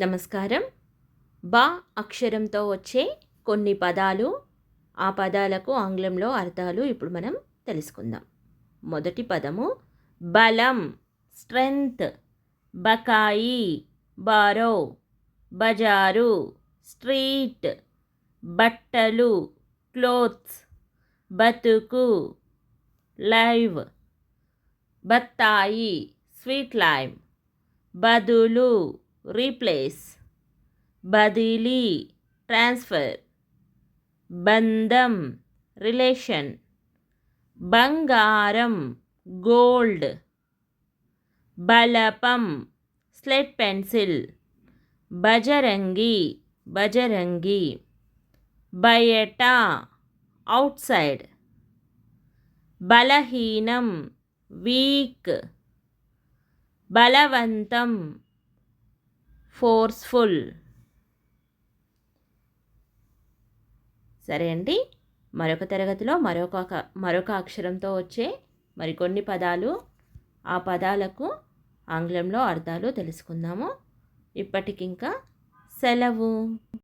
నమస్కారం. బా అక్షరంతో వచ్చే కొన్ని పదాలు ఆ పదాలకు ఆంగ్లంలో అర్థాలు ఇప్పుడు మనం తెలుసుకుందాం. మొదటి పదము బలం స్ట్రెంగ్త్ బకాయి బారో బజారు స్ట్రీట్ బట్టలు క్లోత్స్ బతుకు లైవ్ బత్తాయి స్వీట్ లైమ్ బదులు రీప్లేస్ బదిలీ ట్రాన్స్ఫర్ బంధం రిలేషన్ బంగారం గోల్డ్ బలపం స్లెట్ పెన్సిల్ బజరంగి బజరంగి బయట అవుట్ సైడ్ బలహీనం వీక్ బలవంతం ఫోర్స్ఫుల్. సరే అండి. మరొక తరగతిలో మరొక మరొక అక్షరంతో వచ్చే మరికొన్ని పదాలు ఆ పదాలకు ఆంగ్లంలో అర్థాలు తెలుసుకుందాము. ఇప్పటికింకా సెలవు.